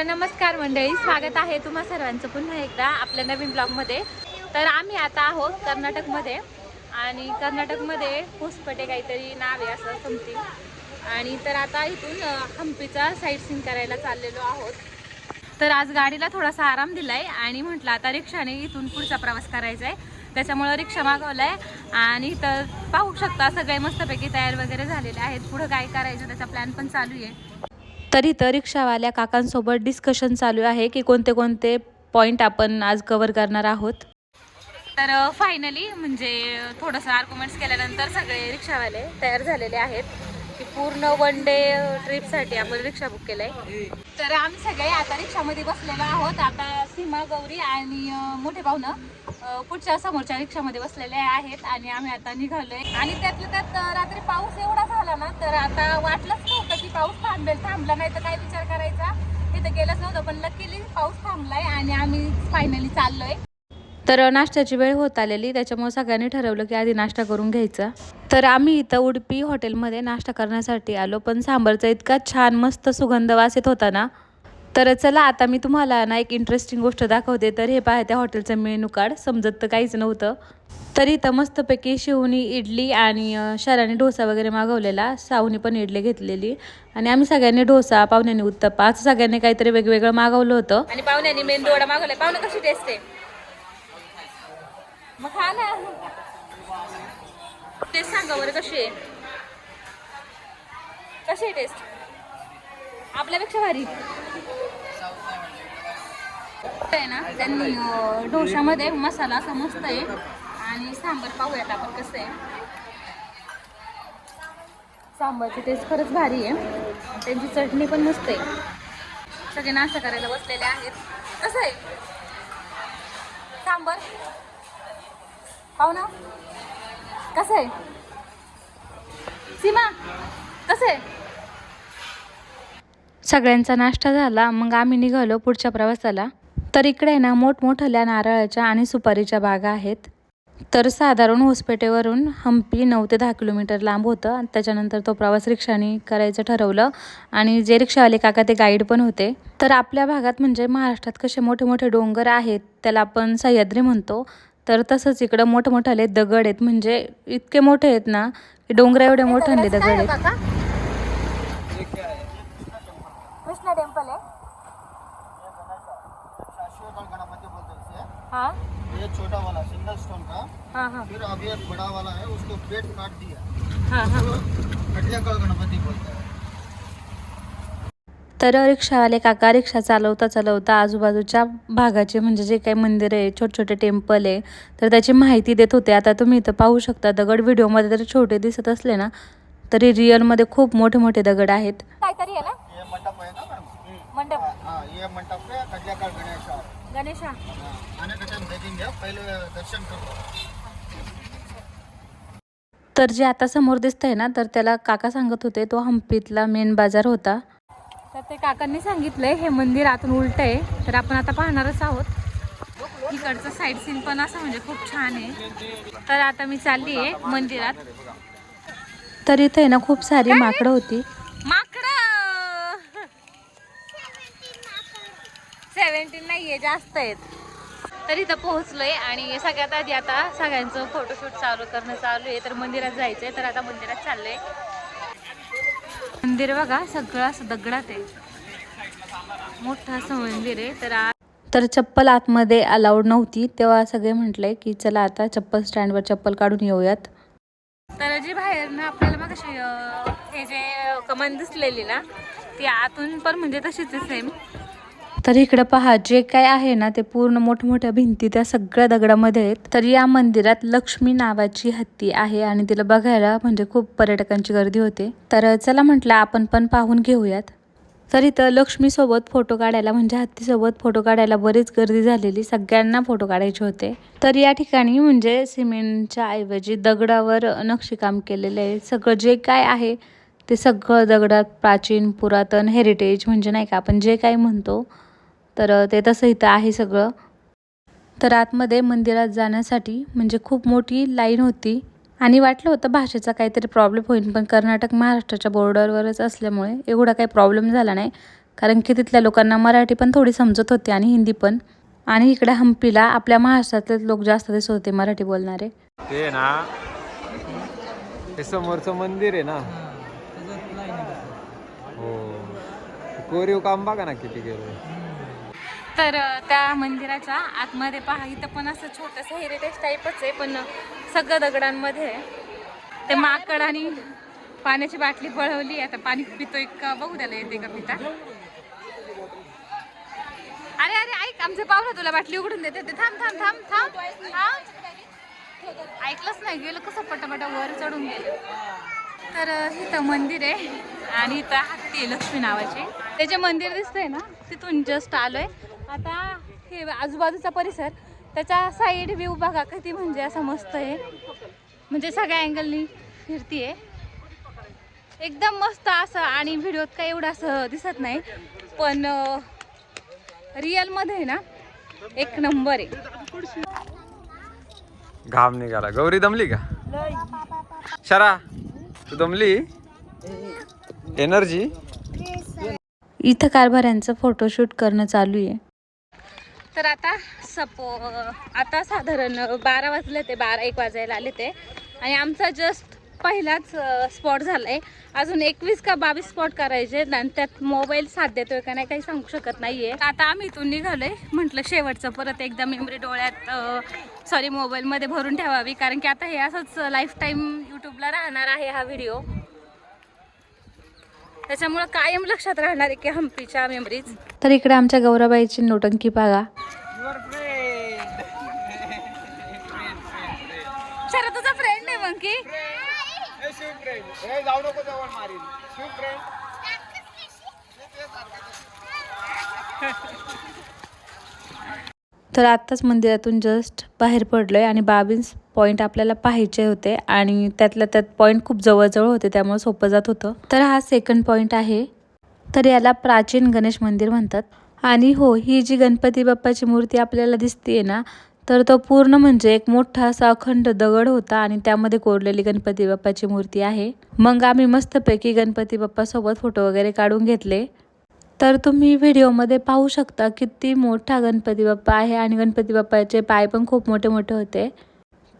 तर नमस्कार मंडळी स्वागत आहे तुम्हा सर्वांचं पुन्हा एकदा आपल्या नवीन ब्लॉगमध्ये. तर आम्ही आता आहोत कर्नाटकमध्ये आणि कर्नाटकमध्ये पुसपटे काहीतरी नाव आहे असं समथिंग आणि तर आता इथून हम्पीचा साईट सीन करायला चाललेलो आहोत. तर आज गाडीला थोडासा आराम दिलाय आणि म्हटलं आता रिक्षाने इथून पुढचा प्रवास करायचा आहे त्याच्यामुळं रिक्षा मागवलाय आणि तर पाहू शकता सगळे मस्तपैकी तयार वगैरे झालेले आहेत. पुढं काय करायचं त्याचा प्लॅन पण चालू आहे तरी तर रिक्षावाल्या काकांसोबत डिस्कशन चालू आहे की कोणते कोणते पॉईंट आपण आज कवर करणार आहोत. तर फायनली म्हणजे थोडंसं आर्ग्युमेंट्स केल्यानंतर सगळे रिक्षावाले तयार झालेले आहेत. की पूर्ण वन डे ट्रिपसाठी आपण रिक्षा बुक केलं आहे तर आम्ही सगळे आता रिक्षामध्ये बसलेलो आहोत. आता सीमा गौरी आणि uh, मोठे पाहुणं uh, पुढच्या समोरच्या रिक्षामध्ये बसलेले आहेत आणि आम्ही आता निघालोय. आणि त्यातल्या त्यात uh, रात्री पाऊस एवढा झाला ना तर आता वाटलंच नव्हतं की पाऊस थांबेल. थांबला नाही तर काय विचार करायचा? तिथं गेलंच नव्हतं पण लकीली पाऊस थांबलाय आणि आम्ही फायनली चाललोय. तर नाश्त्याची वेळ होत आलेली. त्याच्यामुळे सगळ्यांनी ठरवलं की आधी नाश्ता करून घ्यायचा. तर आम्ही इथं उडपी हॉटेलमध्ये नाश्ता करण्यासाठी आलो. पण सांबारचा इतका छान मस्त सुगंध वास येत होता ना. तर चला आता मी तुम्हाला ना एक इंटरेस्टिंग गोष्ट दाखवते. तर हे पहा त्या हॉटेलचं मेनू कार्ड. समजत तर काहीच नव्हतं. तर इथं मस्तपैकी शिवणी इडली आणि शराने डोसा वगैरे मागवलेला. सावनी पण इडली घेतलेली. आणि आम्ही सगळ्यांनी डोसा पाहुण्यांनी उत्तप्पा. असं सगळ्यांनी काहीतरी वेगवेगळं मागवलं होतं. आणि पाहुण्यांनी मेन दोडा मागवलाय. पाहुणे कशी टेस्ट आहे? मग खा ना. टेस्ट सांगा बरं कशी आहे? कशी आहे टेस्ट आपल्यापेक्षा भारी. आहे ना? त्यांनी डोशामध्ये मसाला असा मस्त आहे. आणि सांबर पाहूयात आपण कसं आहे. सांबारची टेस्ट खरंच भारी आहे. त्यांची चटणी पण मस्त आहे. सगळे नाश्ता करायला बसलेले आहेत. कसं आहे? सांबर? पाहू ना. कसं आहे? सीमा कसं आहे? सगळ्यांचा नाश्ता झाला मग आम्ही निघालो पुढच्या प्रवासाला. तर इकडे ना मोठमोठल्या नारळाच्या आणि सुपारीच्या बागा आहेत. तर साधारण होसपेटेवरून हम्पी नऊ ते दहा किलोमीटर लांब होतं. आणि त्याच्यानंतर तो प्रवास रिक्षाने करायचं ठरवलं. आणि जे रिक्षावाले काका ते गाईड पण होते. तर आपल्या भागात म्हणजे महाराष्ट्रात कसे मोठे मोठे डोंगर आहेत त्याला आपण सह्याद्री म्हणतो. तर तसंच इकडं मोठमोठाले दगड आहेत. म्हणजे इतके मोठे आहेत ना की डोंगर एवढे मोठे दगड आहेत. कृष्णा टेम्पल आहे. हैं? हा ये छोटा वाला सिंगल स्टोन का हा. हा फिर अभी एक बड़ा वाला है उसको पेट काट दिया। हा हा. खटिया का गणपति बोलते हैं। तर रिक्षावाले काका रिक्षा चालवता चालवता आजूबाजूच्या भागाचे म्हणजे जे काही मंदिर आहे छोटे छोटे टेम्पल आहे तर त्याची माहिती देत होते. आता तुम्ही इथं पाहू शकता दगड व्हिडिओमध्ये जरी छोटे दिसत असले ना तरी रिअलमध्ये खूप मोठे मोठे दगड आहेत. काहीतरी आहे ना? ये मंडप है ना मैडम मंडप. ये मंडप पे खटिया का गणेश। गणेशा आने का टाइम देखेंगे पहले दर्शन करो. तर जे आता समोर दिसतंय ना तर त्याला काका सांगत होते तो हम्पीतला मेन बाजार होता. तर ते काकांनी सांगितलंय हे मंदिर आतून उलट आहे. तर आपण आता पाहणारच आहोत. इकडचं साईड सीन पण असं म्हणजे खूप छान आहे. तर आता मी चालली आहे मंदिरात. तर इथे ना खूप सारी माकडं होती. माकडं! सेव्हन्टीन नाहीये जास्त आहेत. तर इथं पोहोचलोय आणि सगळ्यात आधी आता सगळ्यांचं फोटोशूट चालू करणं चालू आहे. तर मंदिरात जायचंय. तर आता मंदिरात चाललंय. मंदिर बघा सगळं असं दगडात आहे. मोठं असं मंदिर आहे. तर तर चप्पल आतमध्ये अलाउड नव्हती. तेव्हा सगळे म्हटले की चला आता चप्पल स्टँडवर चप्पल काढून येऊयात. तर जी बाहेर ना आपल्याला मग हे जे कमान दिसलेली ना ती आतून पण म्हणजे तशीच सेम तर इकडं पहा जे काय आहे ना ते पूर्ण मोठमोठ्या भिंती त्या सगळ्या दगडामध्ये आहेत. तर या मंदिरात लक्ष्मी नावाची हत्ती आहे आणि तिला बघायला म्हणजे खूप पर्यटकांची गर्दी होते. तर चला म्हटलं आपण पण पाहून घेऊयात. तर इथं लक्ष्मीसोबत फोटो काढायला म्हणजे हत्तीसोबत फोटो काढायला बरीच गर्दी झालेली सगळ्यांना फोटो काढायचे होते. तर या ठिकाणी म्हणजे सिमेंटच्या ऐवजी दगडावर नक्षीकाम केलेलं आहे. सगळं जे काय आहे ते सगळं दगडात प्राचीन पुरातन हेरिटेज म्हणजे नाही का आपण जे काही म्हणतो तर ते तसं इथं आहे सगळं. तर आतमध्ये मंदिरात जाण्यासाठी म्हणजे खूप मोठी लाईन होती. आणि वाटलं होतं भाषेचा काहीतरी प्रॉब्लेम होईल पण कर्नाटक महाराष्ट्राच्या बॉर्डरवरच असल्यामुळे एवढा काही प्रॉब्लेम झाला नाही. कारण की तिथल्या लोकांना मराठी पण थोडी समजत होती आणि हिंदी पण. आणि इकडे हम्पीला आपल्या महाराष्ट्रातले लोक जास्त दिसत होते मराठी बोलणारे. ते ना हे समोरचं मंदिर आहे ना. हो कोरीव काम बघा ना किती गेलं तर त्या मंदिराच्या आतमध्ये पहा इथं पण असं छोटंसं हेरिटेज टाईपच आहे पण सगळं दगडांमध्ये ते माकड आणि पाण्याची बाटली पळवली आता पाणी पितोय का बघू त्याला येते का पिता. अरे अरे ऐक आमचे पाहुणा तुला बाटली उघडून देते ते थांब थांब थांब थांब थांब. ऐकलंच नाही गेलं कसं पटापटा वर चढून गेलं. तर इथं मंदिर आहे आणि इथं हत्ती आहे लक्ष्मी नावाची. ते जे मंदिर दिसतंय ना तिथून जस्ट आलोय. आता हे आजूबाजूचा परिसर त्याच्या साईड व्ह्यू बघा किती म्हणजे असं मस्त आहे. म्हणजे सगळ्या अँगलनी फिरतीये. एकदम मस्त असं आणि व्हिडिओत काही एवढं असं दिसत नाही पण रिअलमध्ये ना एक नंबर आहे. घाम निघाला. गौरी दमली का? शरा तू दमली? एनर्जी इथं कारभाऱ्यांचं फोटोशूट करणं चालू आहे. तर आता सपो आता साधारण बारा वाजले ते बारा एक वाजायला आले ते. आणि आमचा जस्ट पहिलाच स्पॉट झालाय. अजून एकवीस का बावीस स्पॉट करायचे आणि त्यात मोबाईल साथ देतोय का नाही काही सांगू शकत नाहीये. आता आम्ही इथून निघालोय. म्हटलं शेवटचं परत एकदा मेमरी डोळ्यात सॉरी मोबाईलमध्ये भरून ठेवावी. कारण की आता हे असंच लाईफ टाईम यूट्यूबला राहणार आहे हा व्हिडिओ त्याच्यामुळं कायम लक्षात राहणार आहे की हम्पीच्या मेमरीज तर इकडे आमच्या गौराबाईची नोटंकी बघा. सर तुझा फ्रेंड आहे मग की जाऊ नको जवळ मारील तर आत्ताच मंदिरातून जस्ट बाहेर पडलो आहे आणि बावीस पॉईंट आपल्याला पाहायचे होते आणि त्यातल्या त्यात पॉईंट खूप जवळजवळ होते त्यामुळे सोपं जात होतं. तर हा सेकंड पॉईंट आहे. तर याला प्राचीन गणेश मंदिर म्हणतात. आणि हो ही जी गणपती बाप्पाची मूर्ती आपल्याला दिसते ना तर तो पूर्ण म्हणजे एक मोठा असा अखंड दगड होता आणि त्यामध्ये कोरलेली गणपती बाप्पाची मूर्ती आहे. मग आम्ही मस्तपैकी गणपती बाप्पासोबत फोटो वगैरे काढून घेतले. तर तुम्ही व्हिडिओमध्ये पाहू शकता किती मोठा गणपती बाप्पा आहे आणि गणपती बाप्पाचे पाय पण खूप मोठे मोठे होते.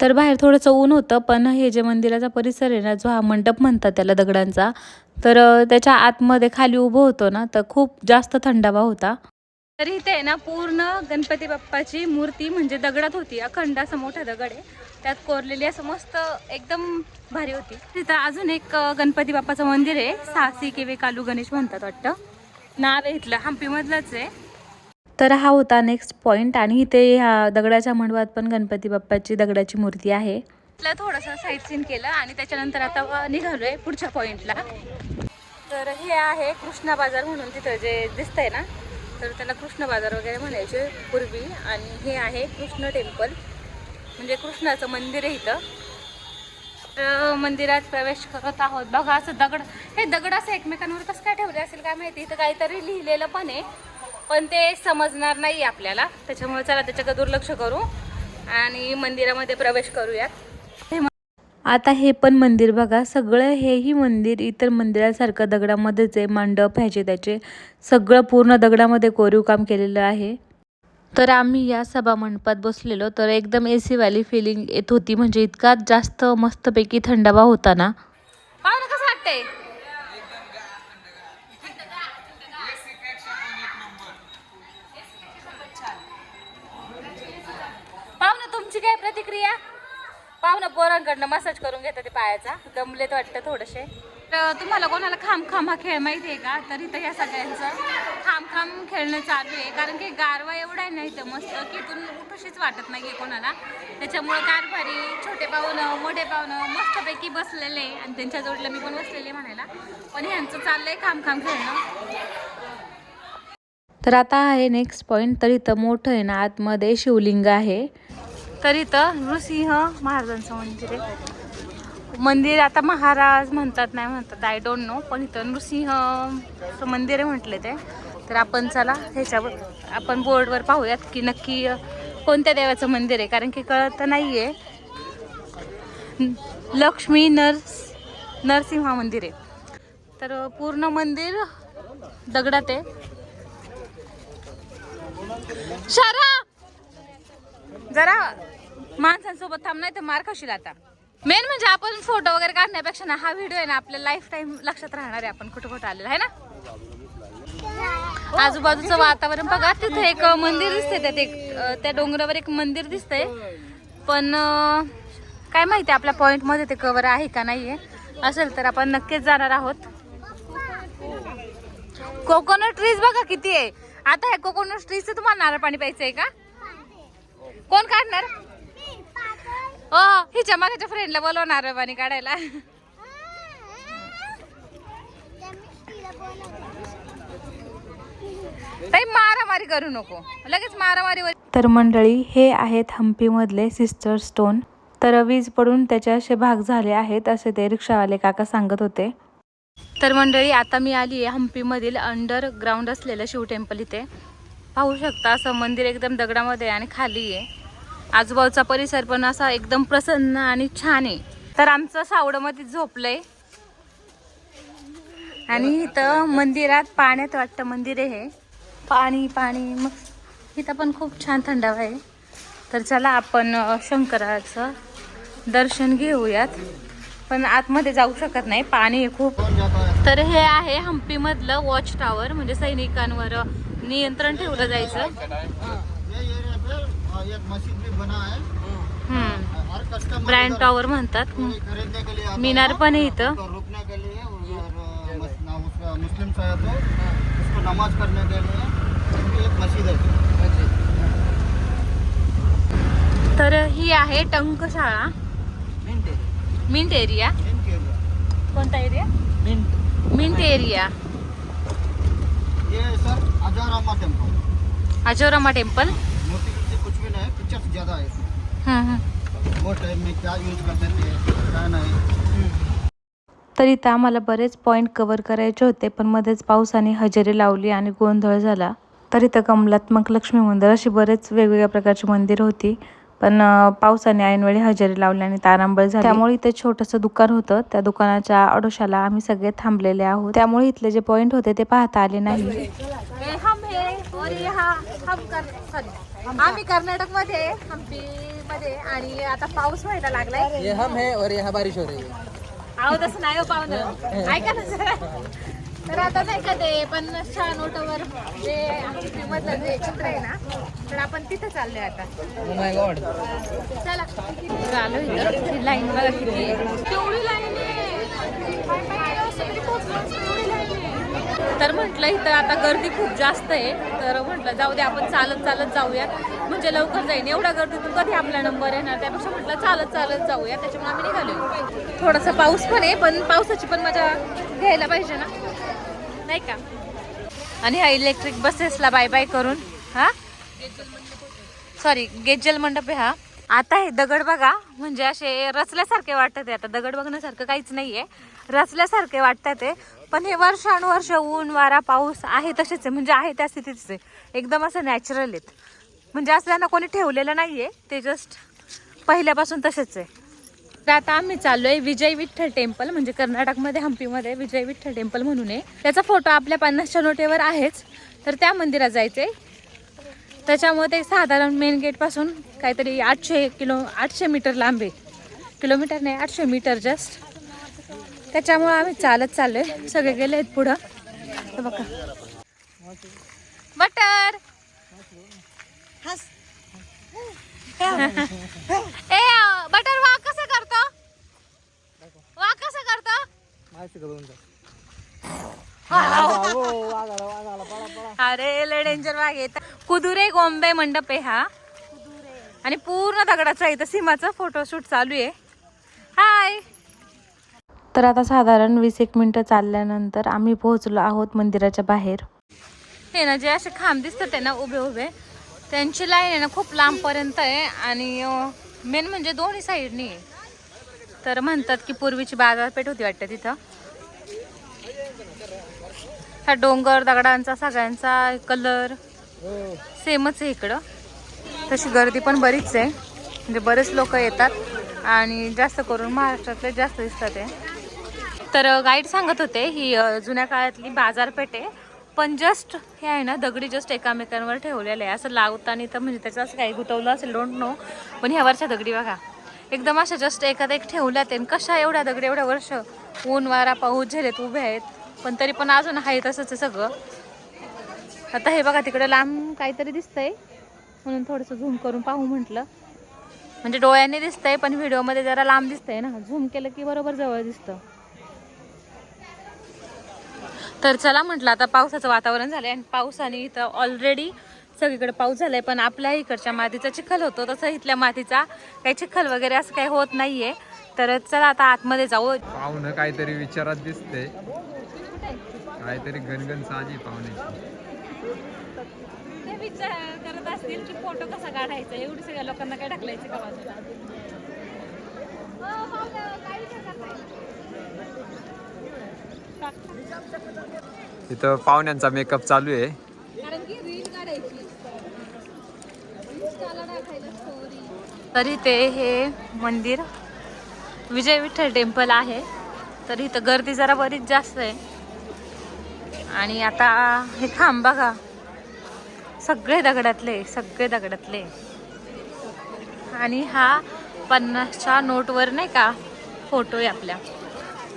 तर बाहेर थोडंसं ऊन होतं पण हे जे मंदिराचा परिसर आहे ना जो हा मंडप म्हणतात त्याला दगडांचा तर त्याच्या आतमध्ये खाली उभं होतो ना तर खूप जास्त थंडावा होता. तर इथे आहे ना पूर्ण गणपती बाप्पाची मूर्ती म्हणजे दगडात होती. अखंड असं मोठा दगड आहे. त्यात कोरलेली असं मस्त एकदम भारी होती. तिथं अजून एक गणपती बाप्पाचं मंदिर आहे. साहसी किवे कालू गणेश म्हणतात वाटतं. नाव आहे इथलं हम्पीमधलंच आहे. तर हा होता नेक्स्ट पॉईंट आणि इथे ह्या दगडाच्या मंडपात पण गणपती बाप्पाची दगडाची मूर्ती आहे. इथलं थोडंसं साईट सीन केलं आणि त्याच्यानंतर आता निघालोय पुढच्या पॉईंटला तर हे आहे कृष्णा बाजार म्हणून तिथं जे दिसतंय ना तर त्याला कृष्ण बाजार वगैरे म्हणायचे पूर्वी. आणि हे आहे कृष्ण टेम्पल म्हणजे कृष्णाचं मंदिर आहे इथं. तर मंदिरात प्रवेश करत आहोत. बघा असं दगड हे दगड असं एकमेकांवर कसं काय ठेवले असेल काय माहिती? इथं काहीतरी लिहिलेलं पण आहे. पण ते समजणार नाही आपल्याला. त्याच्यामुळे चला त्याच्याकडे दुर्लक्ष करू आणि मंदिरामध्ये प्रवेश करूयात. आता हे पण मंदिर बघा. सगळं हेही मंदिर इतर मंदिरासारखं दगडामध्येच आहे. मंडप ह्याचे त्याचे सगळं पूर्ण दगडामध्ये कोरीव काम केलेलं आहे. तर आम्ही या सभा मंडपात बसलेलो. तर एकदम ए सीवाली फिलिंग येत होती. म्हणजे इतका जास्त मस्तपैकी थंडावा होता ना. कसं वाटतंय? पाहुणं तुमची काय प्रतिक्रिया? पाहुणं पोरांकडनं मसाज करून घेतात ते पायाचा. दमलेत वाटतं थोडेसे. तर uh, तुम्हाला कोणाला खाम खाम हा खेळ माहिती आहे का? तर इथं या सगळ्यांचं खाम खाम खेळणं चालू आहे. कारण की गारवा एवढा आहे ना इथं मस्त की इथून उठूशीच वाटत नाही आहे कोणाला. त्याच्यामुळं कारभारी छोटे पाहुणं मोठे पाहुणं मस्तपैकी बसलेले आहे. आणि त्यांच्या जोडीला मी पण बसलेले म्हणायला. पण ह्यांचं चाललंय खाम खाम खेळणं. तर आता आहे नेक्स्ट पॉईंट तर इथं मोठं आहे ना आतमध्ये शिवलिंग आहे. तर इथं नृसिंह महाराजांचं मंदिर आहे. मंदिर आता महाराज म्हणतात नाही म्हणतात आय डोंट नो पण इथं नृसिंह मंदिर आहे म्हटले ते. तर आपण चला ह्याच्यावर आपण बोर्डवर पाहूयात की नक्की कोणत्या देवाचं मंदिर आहे. कारण की कळत तर नाही आहे लक्ष्मी नरस नरसिंह मंदिर आहे. तर पूर्ण मंदिर दगडात आहे. शरा! जरा माणसांसोबत थांब नाही तर मार खाशील आता. मेन म्हणजे आपण फोटो वगैरे काढण्यापेक्षा ना हा व्हिडिओ आहे ना आपल्या लाईफ टाईम लक्षात राहणार आहे आपण. कुठं कुठं आलेलं आहे ना? आजूबाजूचं वातावरण बघा तिथे एक मंदिर दिसते त्यात एक त्या डोंगरावर एक मंदिर दिसतंय. पण काय माहिती आपल्या पॉइंटमध्ये ते कवर आहे का नाहीये. असेल तर आपण नक्कीच जाणार आहोत. कोकोनट ट्रीज बघा किती आहे. आता हे कोकोनट ट्रीजचं तुम्हाला नारळ पाणी प्यायचंय का? कोण काढणार? हो हिच्या मागाच्या फ्रेंडला बोलव नारळ पाणी काढायला. ताई मारामारी करू नको. लगेच मारामारी तर मंडळी हे आहेत हम्पीमधले सिस्टर स्टोन. तर वीज पडून त्याचे असे भाग झाले आहेत असे ते रिक्षावाले काका सांगत होते. तर मंडळी आता मी आली आहे हम्पीमधील अंडरग्राऊंड असलेलं शिव टेम्पल इथे. पाहू शकता असं मंदिर एकदम दगडामध्ये आहे आणि खाली आहे. आजूबाजूचा परिसर पण असा एकदम प्रसन्न आणि छान आहे. तर आमचं सावडमध्ये झोपलंय. आणि इथं मंदिरात पाण्यात वाटतं मंदिर आहे हे. पाणी पाणी मग इथं पण खूप छान थंडावा आहे. तर चला आपण शंकराचं दर्शन घेऊयात. पण आतमध्ये जाऊ शकत नाही पाणी खूप. तर हे आहे हम्पीमधलं वॉच टॉवर म्हणजे सैनिकांवर नियंत्रण ठेवलं जायचं. एक मस्जिद भी बना है हम्म हर कस्टमर ब्रँड टॉवर म्हणतात. कोई खरीदने के लिए आता मीनार पण आहे इथं. उसको रुकने के लिए और अ, मस- ना उसका मुस्लिम है. उसको नमाज करने के लिए ये एक मस्जिद है. तर ही आहे टंकशाळा मिंट एरिया इनके कोणता एरिया मिंट एरिया ये सर अजारामा टेम्पल अजोरामा टेम्पल मूर्ति वूर्ति कुछ भी नहीं है पिक्चर्स ज़्यादा है में क्या यूज करते थे क्या नहीं. तर इथं आम्हाला बरेच पॉईंट कवर करायचे होते पण मध्येच पावसाने हजेरी लावली आणि गोंधळ झाला. तर इथं कमलात्मक लक्ष्मी मंदिर अशी बरेच वेगवेगळ्या प्रकारची मंदिर होती. पण अं, पावसाने ऐनवेळी हजेरी लावली आणि तारांबळ झाली. त्यामुळे इथे छोटंसं दुकान होतं. त्या दुकानाच्या आडोशाला आम्ही सगळे थांबलेले आहोत. त्यामुळे इथले जे पॉईंट होते ते पाहता आले नाही. और यहाँ हम कर सॉरी आम्ही कर्नाटकमध्ये हम्पी मध्ये आणि आता पाऊस व्हायला लागलाय. ये हम है और यहाँ बारिश हो रही है. आहो तसं नाही हो पाहुणं. ऐका ना जरा. तर आता नाही का ते पण छान ओटावर जे हम्पी मधलं जे चित्र आहे ना तर आपण तिथं चाललोय आता. ओ माय गॉड चला. इथं. लाईन बघा किती. आहे. केवढी लाईन आहे. तर तर म्हटलं इथं आता गर्दी खूप जास्त आहे. तर म्हटलं जाऊ दे आपण चालत चालत जाऊयात म्हणजे लवकर जाईन. एवढा गर्दीतून कधी आपला नंबर येणार? त्यापेक्षा म्हटलं चालत चालत जाऊया. त्याच्यामुळे आम्ही निघालो थोडासा पाऊस पण आहे पण पावसाची पण मजा घ्यायला पाहिजे ना? नाही का? आणि ह्या इलेक्ट्रिक बसेसला बाय बाय करून हा? सॉरी गेजल मंडप आहे हा. आता हे दगड बघा म्हणजे असे रचल्यासारखे वाटतात आहे. आता दगड बघण्यासारखं काहीच नाही आहे रचल्यासारखे वाटतात ते पण हे वर्षानुवर्ष ऊन वारा पाऊस आहे तसेच आहे. म्हणजे आहे त्या स्थितीच आहे. एकदम असं नॅचरल आहेत. म्हणजे असं त्यांना कोणी ठेवलेलं नाही आहे ते जस्ट पहिल्यापासून तसेच आहे. तर आता आम्ही चाललोय विजय विठ्ठल टेम्पल म्हणजे कर्नाटकमध्ये हम्पीमध्ये विजय विठ्ठल टेम्पल म्हणून आहे. त्याचा फोटो आपल्या पन्नासच्या नोटेवर आहेच. तर त्या मंदिरात जायचंय. त्याच्यामुळे ते साधारण मेन गेटपासून काहीतरी आठशे किलो आठशे मीटर लांब आहे. किलोमीटर नाही आठशे मीटर जस्ट त्याच्यामुळे आम्ही चालत चाललोय. सगळे गेले आहेत पुढं. बघा. बटर! ए बटर वा कसं करतो? वा कसं करतो? अरे लय डेंजर वाघ येत कुदुरे गोंबे मंडप आहे हा आणि पूर्ण दगडाचा इथं सीमाचा फोटोशूट चालू आहे. हाय तर आता साधारण वीस एक मिनिटं चालल्यानंतर आम्ही पोहोचलो आहोत मंदिराच्या बाहेर. हे ना जे असे खांब दिसतात ना उभे उभे त्यांची लाईन आहे ना खूप लांबपर्यंत आहे आणि मेन म्हणजे दोन्ही साईडनी आहे. तर म्हणतात की पूर्वीची बाजारपेठ होती वाटतं तिथं. हा डोंगर दगडांचा सगळ्यांचा कलर सेमच आहे इकडं. तशी गर्दी पण बरीच आहे. म्हणजे बरेच लोक येतात आणि जास्त करून महाराष्ट्रातले जास्त दिसतात आहे. तर गाईड सांगत होते ही जुन्या काळातली बाजारपेठ आहे. पण जस्ट हे आहे ना दगडी जस्ट एकामेकांवर ठेवलेलं आहे. असं लावताना तर म्हणजे त्याचं असं काही गुतवलं असेल डोंट नो पण ह्या वरच्या दगडी बघा. एकदम अशा जस्ट एखाद्या एक ठेवल्या ते कशा एवढ्या दगडी एवढ्या वर्ष ऊन वारा पाऊस झालेत उभे आहेत. पण तरी पण अजून आहे तसंच आहे सगळं. आता हे बघा तिकडे लांब काहीतरी दिसतंय. म्हणून थोडंसं झूम करून पाहू म्हटलं. म्हणजे डोळ्यांनी दिसतंय पण व्हिडिओमध्ये जरा लांब दिसतंय ना. झूम केलं की बरोबर जवळ दिसतं. तर चला म्हटलं आता पावसाचं वातावरण झालंय आणि पावसाने इथं ऑलरेडी सगळीकडे पाऊस झालाय पण आपल्या इकडच्या मातीचा चिखल होतो तसं इथल्या मातीचा काही चिखल वगैरे असं काही होत नाहीये. तर चला आता आतमध्ये जाऊ. पाहुणं काहीतरी विचारात दिसते काहीतरी गणगण साजी पाहुण्याची ते विचार करत असतील की फोटो कसा काढायचा? एवढी सगळ्या लोकांना काय ढकलायचं का बाजूला? इथं पाहुण्यांचा मेकअप चालू आहे. कारण की रील काढायची तरी ते हे मंदिर विजय विठ्ठल टेम्पल आहे. तर इथं गर्दी जरा बरीच जास्त आहे. आणि आता हे खांब बघा. सगळे दगडातले सगळे दगडातले. आणि हा पन्नासच्या नोटवर नाही का? फोटो आहे आपल्या.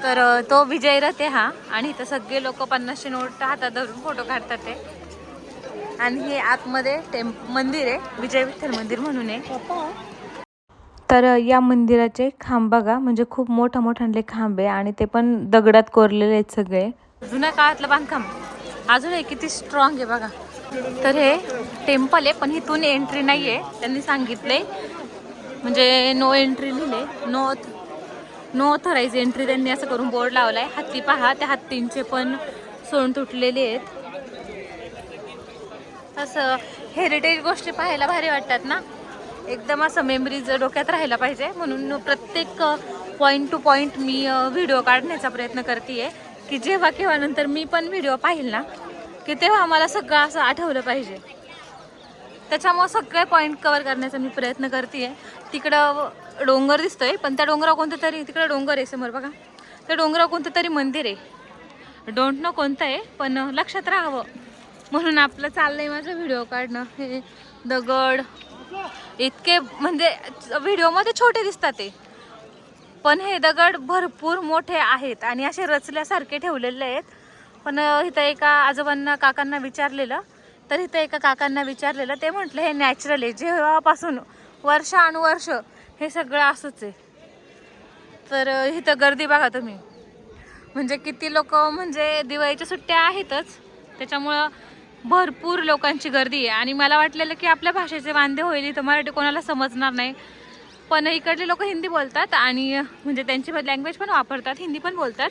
तर तो विजय रथ हा. आणि इथं सगळे लोक पन्नासशे नोट हातात धरून फोटो काढतात ते. आणि हे आतमध्ये टेम्प मंदिर आहे. विजय विठ्ठल मंदिर म्हणून आहे. तर या मंदिराचे खांब बघा. म्हणजे खूप मोठा मोठाले खांब आहे आणि ते पण दगडात कोरलेले आहेत सगळे. जुन्या काळातलं बांधकाम अजून हे किती स्ट्रॉंग आहे बघा. तर हे टेम्पल आहे पण इथून एंट्री नाही आहे त्यांनी सांगितले म्हणजे नो एंट्री लिहिले नो नो ऑथराईज एंट्री त्यांनी असं करून बोर्ड लावलाय. हत्ती पहा त्या हत्तींचे पण सोन तुटलेले आहेत. असं हेरिटेज गोष्टी पाहायला भारी वाटतात ना? एकदम असं मेमरीज डोक्यात राहायला पाहिजे. म्हणून प्रत्येक पॉईंट टू पॉईंट मी व्हिडिओ काढण्याचा प्रयत्न करते की जेव्हा केव्हा नंतर मी पण व्हिडिओ पाहिल ना की तेव्हा मला सगळं असं आठवलं पाहिजे. त्याच्यामुळं सगळे पॉईंट कवर करण्याचा मी प्रयत्न करते तिकडं डोंगर दिसतोय पण त्या डोंगरावर कोणतं तरी तिकडं डोंगर आहे समोर बघा. त्या डोंगरावर कोणतं तरी मंदिर आहे. डोंट नो कोणतं आहे पण लक्षात राहावं. म्हणून आपलं चाललंय माझं व्हिडिओ काढणं. हे दगड इतके म्हणजे व्हिडिओमध्ये छोटे दिसतात ते. पण हे दगड भरपूर मोठे आहेत आणि असे रचल्यासारखे ठेवलेले आहेत. पण इथं एका आजोबांना काकांना विचारलेलं. तर इथं एका काकांना विचारलेलं. ते म्हटलं हे नॅचरल आहे. जेव्हापासून वर्षानुवर्ष हे सगळं असंच आहे. तर इथं गर्दी बघा तुम्ही. म्हणजे किती लोक म्हणजे दिवाळीच्या सुट्ट्या आहेतच. त्याच्यामुळं भरपूर लोकांची गर्दी आहे. आणि मला वाटलेलं की आपल्या भाषेचे वांदे होईल इथं मराठी कोणाला समजणार नाही. पण इकडले लोक हिंदी बोलतात आणि म्हणजे त्यांची लँग्वेज पण वापरतात हिंदी पण बोलतात.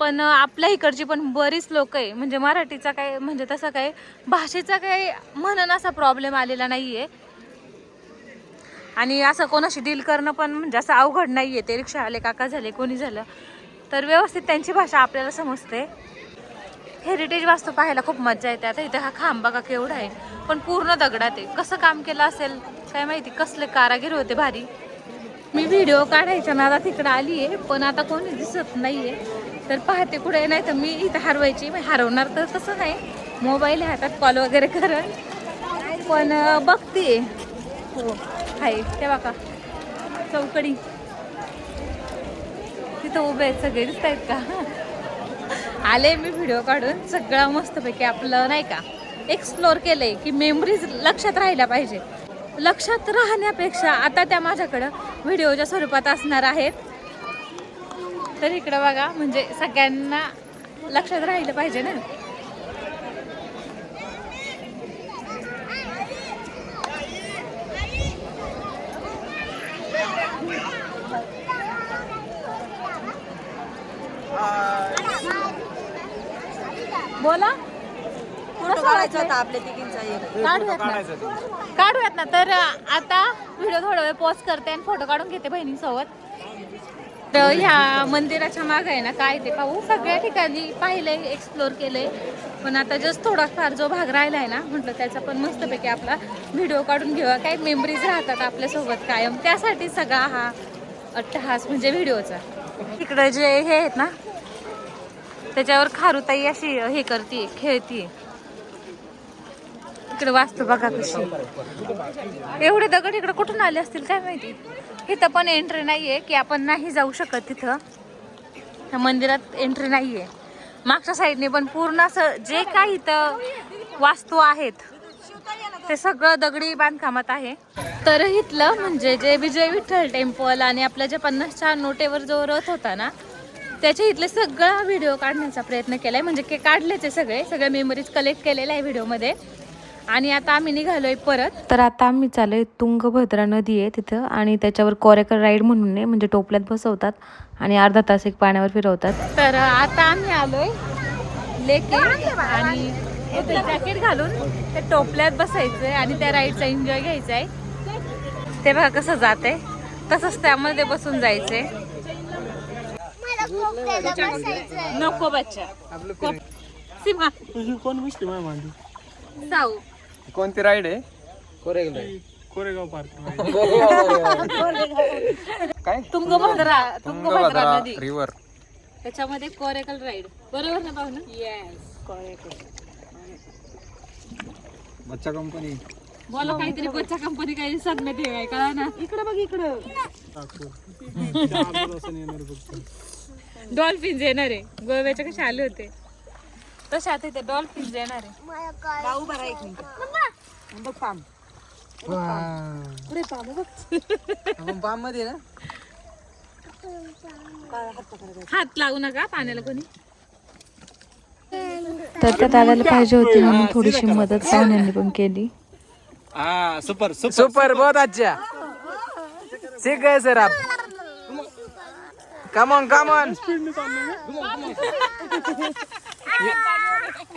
पण आपल्या इकडची पण बरीच लोक आहे. म्हणजे मराठीचा काय म्हणजे तसा काय भाषेचा काही म्हणून असा प्रॉब्लेम आलेला नाही आहे आणि असं कोणाशी डील करणं पण म्हणजे असं अवघड नाही आहे ते रिक्षा आले काका झाले कोणी झालं तर व्यवस्थित त्यांची भाषा आपल्याला समजते. हेरिटेज वास्तू पाहायला खूप मजा येते. आता इथे हा खांब बघा केवढा आहे. पण पूर्ण दगडात आहे. कसं काम केलं असेल? काय माहिती? कसले कारागीर होते भारी. मी व्हिडिओ काढायच्या आता तिकडं आली आहे पण आता कोणी दिसत नाही आहे तर पाहते कुठे नाही तर मी इथं हरवायची. मी हरवणार तर तसं नाही. मोबाईल हातात कॉल वगैरे करत. पण बघते हो. आहे ते बघा. चौकडी. तिथं उभे आहेत सगळे दिसत आहेत का? आले मी व्हिडिओ काढून सगळं मस्तपैकी आपलं नाही का? एक्सप्लोर केलंय की मेमरीज लक्षात राहिल्या पाहिजे. लक्षात राहण्यापेक्षा आता त्या माझ्याकडं व्हिडिओच्या स्वरूपात असणार आहेत. तर इकडं बघा म्हणजे सगळ्यांना लक्षात राहिलं पाहिजे ना? बोला. कसं वाटलंय? आपल्या तिघींचा एक. काढूयात ना. काढूयात ना. तर आता व्हिडिओ थोडा वेळ पॉज करते आणि फोटो काढून घेते बहिणीसोबत. तर ह्या मंदिराच्या मागे आहे ना काय ते पाहू. सगळ्या ठिकाणी पाहिलंय एक्सप्लोर केलंय. पण आता जस्ट थोडाफार जो भाग राहिला आहे ना म्हटलं त्याचा पण मस्तपैकी आपला व्हिडिओ काढून घेऊया. काही मेमरीज राहतात आपल्यासोबत कायम. त्यासाठी सगळा हा अट्टहास म्हणजे व्हिडिओचा. इकडे जे हे आहेत ना त्याच्यावर खारुताई अशी हे करते खेळतीये. इकडे वास्तू बघा कशी. एवढे दगड इकडे कुठून आले असतील काय माहिती? इथं पण एंट्री नाहीये की आपण नाही जाऊ शकत तिथं. मंदिरात एंट्री नाहीये. मागच्या साईडने पण पूर्ण असं जे काही इथं वास्तू आहेत ते सगळं दगडी बांधकामात आहे. तर इथलं म्हणजे जे विजय विठ्ठल टेम्पल आणि आपल्या जे पन्नासच्या नोटेवर जो रथ होता ना त्याच्या इथले सगळा व्हिडिओ काढण्याचा प्रयत्न केलाय. म्हणजे के काढलेच आहे सगळे. सगळे मेमरीज कलेक्ट केलेले आहे व्हिडिओमध्ये आणि आता आम्ही निघालोय परत. तर आता आम्ही चाललोय तुंगभद्रा नदी आहे तिथं. आणि त्याच्यावर कोरेकर राईड म्हणून आहे. म्हणजे टोपल्यात बसवतात. आणि अर्धा तास एक पाण्यावर फिरवतात. तर आता आम्ही आलोय लेके आणि जॅकेट घालून त्या टोपल्यात बसायचंय. आणि त्या राईडचा एन्जॉय घ्यायचा आहे ते बघा कसं जात आहे तसंच त्यामध्ये बसून जायचंय. नको बच्चा. सीमा. कोण मुस्लिम आहे मांडी साऊ. कोणती राईड आहे? कोरेगाव पार्क काय? तुंगभद्रा तुंगभद्रा नदी. रिव्हर त्याच्यामध्ये कोरेकल राईड बरोबर ना पाहू ना येस कोरेकल बच्चा कंपनी बोला काहीतरी बच्चा कंपनी काही सांगण्यात आहे कळा ना? इकडे बघ इकडं. डॉल्फिन्स येणार आहे. गोव्याचे कसे आले होते? तसे आता इथे डॉल्फिन्स येणार आहे. आपण पाम. मध्ये ना? हात लावू नका पाण्याला कोणी. तर त्या दादाला पाहिजे होती म्हणून थोडीशी मदत पाहुण्यांनी पण केली. हाँ सुपर सुपर. सुपर बहुत अच्छा. सीख गए सर आप come on come on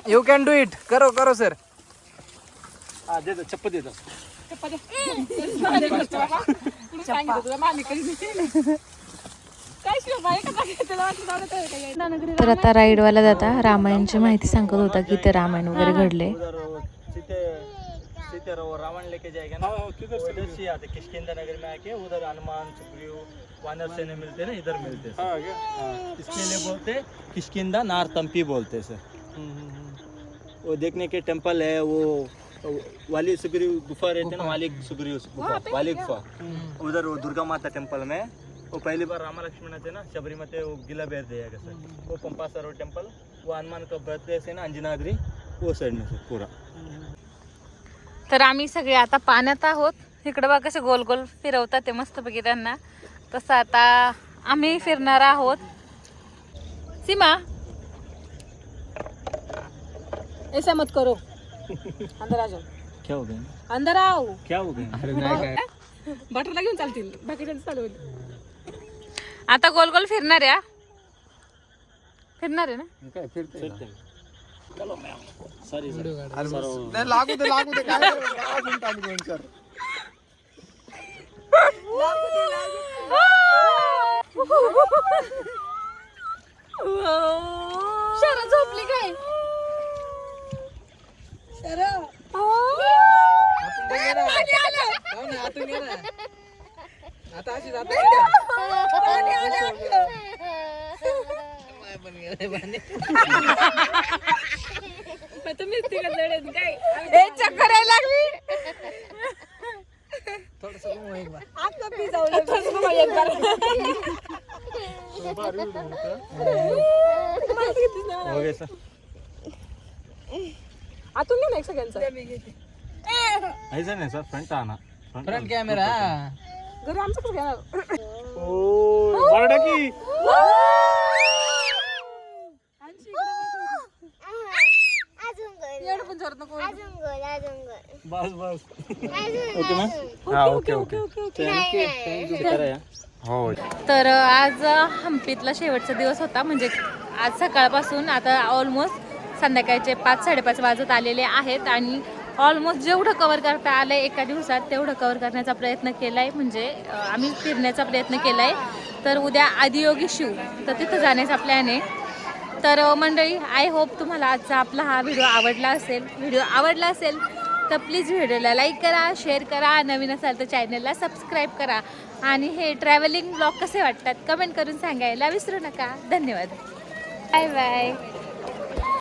you can do it करो करो सर हा देतो चप्पल देतो तर आता राईडवाला दादा रामायणची माहिती सांगत होता की ते रामायण वगैरे घडले सीते रावण लेके जाएगा ना किधर से उधर से आते किशकिंदा नगर में आके उधर हनुमान सुग्रीव वानर सेना मिलते ना इधर मिलते हैं हाँ, इसके लिए बोलते किशकिंदा नार तंपी बोलते सर वो देखने के टेंपल है वो वाली सुग्रीव गुफा रहते ना वाली सुग्रीव गुफा वाली गुफा उधर वो दुर्गा माता टेंपल में वो पहली बार रामा लक्ष्मण थे ना शबरीमती वो गिला बेर दिया गया सर वो पंपा सरोवर टेंपल वो हनुमान का बर्थ प्लेस है ना अंजनाद्री वो साइड में सर पूरा तर आम्ही सगळे आता पाण्यात आहोत. इकडे बघा कसे गोल गोल फिरवतात ते मस्तपैकी त्यांना. तसं आता आम्ही फिरणार आहोत. सीमा. ऐसा मत करो. अंदर आ जाओ. क्या हो गया? अंदर आओ. क्या हो गया? अरे नाही काय? बटरला घेऊन चालतील. बाकी चालू आता गोल गोल फिरणार आहे हा? फिरणार आहे ना? काय फिरते सॉरी सर नाही लागू दे लागू दे. काय करू? काय म्हणतो आम्ही दोन चार शरा झोपली काय? हो आता जाता चक्कर यायला लागली. थोडस एक बार. हो गया सर. आतून घे ना एक सगळ्यांचा ऐसा नहीं सर फ्रंट आना फ्रंट कॅमेरा घरी आमचं कसं घेणार? ओ बरडा की एवढं पण जोरात नको बस बस. ओके ना हाँ ओके ओके थँक्यू करा या हो तर आज हम्पीतला शेवटचा दिवस होता. म्हणजे आज सकाळपासून आता ऑलमोस्ट संध्याकाळचे पाच साडेपाच वाजत आलेले आहेत आणि ऑलमोस्ट जेवढं कवर करता आलं आहे एका दिवसात तेवढं कवर करण्याचा प्रयत्न केला आहे म्हणजे आम्ही फिरण्याचा प्रयत्न केला आहे तर उद्या आदियोगी शिव. तर तिथं जाण्याचा प्लॅन आहे. तर मंडळी आय होप तुम्हाला आजचा आपला हा व्हिडिओ आवडला असेल. व्हिडिओ आवडला असेल तर प्लीज व्हिडिओला लाईक करा शेअर करा. नवीन असाल तर चॅनलला सबस्क्राईब करा. आणि हे ट्रॅव्हलिंग ब्लॉग कसे वाटतात कमेंट करून सांगायला विसरू नका. धन्यवाद. Bye bye